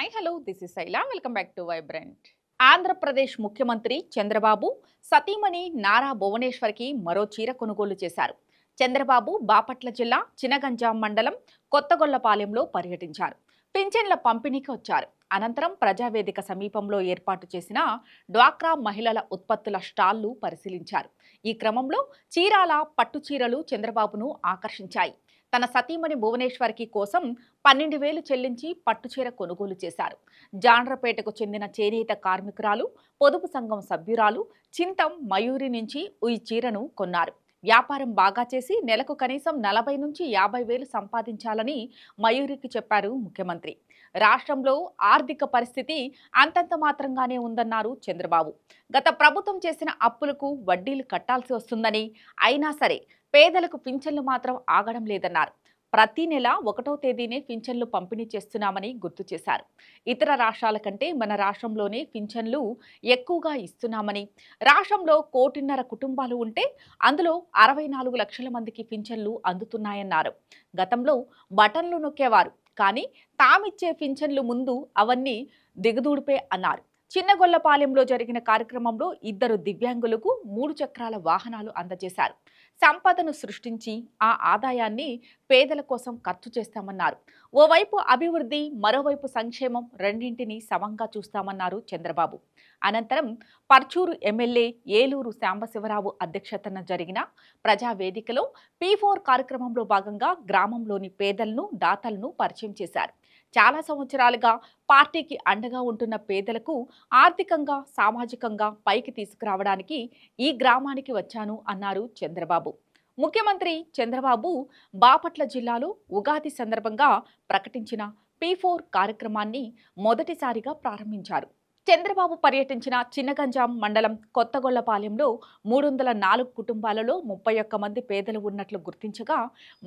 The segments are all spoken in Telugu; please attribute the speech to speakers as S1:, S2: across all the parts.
S1: Hi hello this is Shaila welcome back to vibrant Andhra Pradesh ముఖ్యమంత్రి చంద్రబాబు సతీమణి నారా భువనేశ్వర్కి మరో చీర కొనుగోలు చేశారు. చంద్రబాబు బాపట్ల జిల్లా చినగంజాం మండలం కొత్తగొల్లపాలెంలో పర్యటించారు. పింఛన్ల పంపిణీకి వచ్చారు. అనంతరం ప్రజావేదిక సమీపంలో ఏర్పాటు చేసిన డ్వాక్రా మహిళల ఉత్పత్తుల స్టాల్లు పరిశీలించారు. ఈ క్రమంలో చీరాల పట్టు చీరలు చంద్రబాబును ఆకర్షించాయి. తన సతీమణి భువనేశ్వర్కి కోసం పన్నెండు వేలు చెల్లించి పట్టుచీర కొనుగోలు చేశారు. జాండ్రపేటకు చెందిన చేనేత కార్మికురాలు పొదుపు సంఘం సభ్యురాలు చింతం మయూరి నుంచి ఈ చీరను కొన్నారు. వ్యాపారం బాగా చేసి నెలకు కనీసం నలభై నుంచి యాభై వేలు సంపాదించాలని మయూరికి చెప్పారు ముఖ్యమంత్రి. రాష్ట్రంలో ఆర్థిక పరిస్థితి అంతంత మాత్రంగానే ఉందన్నారు చంద్రబాబు. గత ప్రభుత్వం చేసిన అప్పులకు వడ్డీలు కట్టాల్సి వస్తుందని అయినా సరే పేదలకు పింఛన్లు మాత్రం ఆగడం లేదన్నారు. ప్రతి నెల ఒకటో తేదీనే పింఛన్లు పంపిణీ చేస్తున్నామని గుర్తు చేశారు. ఇతర రాష్ట్రాల కంటే మన రాష్ట్రంలోనే పింఛన్లు ఎక్కువగా ఇస్తున్నామని రాష్ట్రంలో కోటిన్నర కుటుంబాలు ఉంటే అందులో అరవై నాలుగు లక్షల మందికి పింఛన్లు అందుతున్నాయన్నారు. గతంలో బటన్లు నొక్కేవారు కానీ తామిచ్చే పింఛన్లు ముందు అవన్నీ దిగదూడిపే అన్నారు. చిన్నగొల్లపాలెంలో జరిగిన కార్యక్రమంలో ఇద్దరు దివ్యాంగులకు మూడు చక్రాల వాహనాలు అందజేశారు. సంపదను సృష్టించి ఆ ఆదాయాన్ని పేదల కోసం ఖర్చు చేస్తామన్నారు. ఓవైపు అభివృద్ధి మరోవైపు సంక్షేమం రెండింటినీ సమంగా చూస్తామన్నారు చంద్రబాబు. అనంతరం పర్చూరు ఎమ్మెల్యే ఏలూరు శాంబశివరావు అధ్యక్షతన జరిగిన ప్రజావేదికలో పీ ఫోర్ కార్యక్రమంలో భాగంగా గ్రామంలోని పేదలను దాతలను పరిచయం చేశారు. చాలా సంవత్సరాలుగా పార్టీకి అండగా ఉంటున్న పేదలకు ఆర్థికంగా సామాజికంగా పైకి తీసుకురావడానికి ఈ గ్రామానికి వచ్చాను అన్నారు చంద్రబాబు. ముఖ్యమంత్రి చంద్రబాబు బాపట్ల జిల్లాలో ఉగాది సందర్భంగా ప్రకటించిన పీ ఫోర్ కార్యక్రమాన్ని మొదటిసారిగా ప్రారంభించారు. చంద్రబాబు పర్యటించిన చిన్నగంజాం మండలం కొత్తగొల్లపాలెంలో మూడు వందల నాలుగు కుటుంబాలలో ముప్పై ఒక్క మంది పేదలు ఉన్నట్లు గుర్తించగా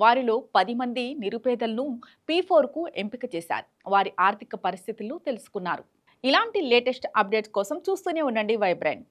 S1: వారిలో పది మంది నిరుపేదలను పీ ఫోర్కు ఎంపిక చేశారు. వారి ఆర్థిక పరిస్థితులను తెలుసుకున్నారు. ఇలాంటి లేటెస్ట్ అప్డేట్స్ కోసం చూస్తూనే ఉండండి వైబ్రెంట్.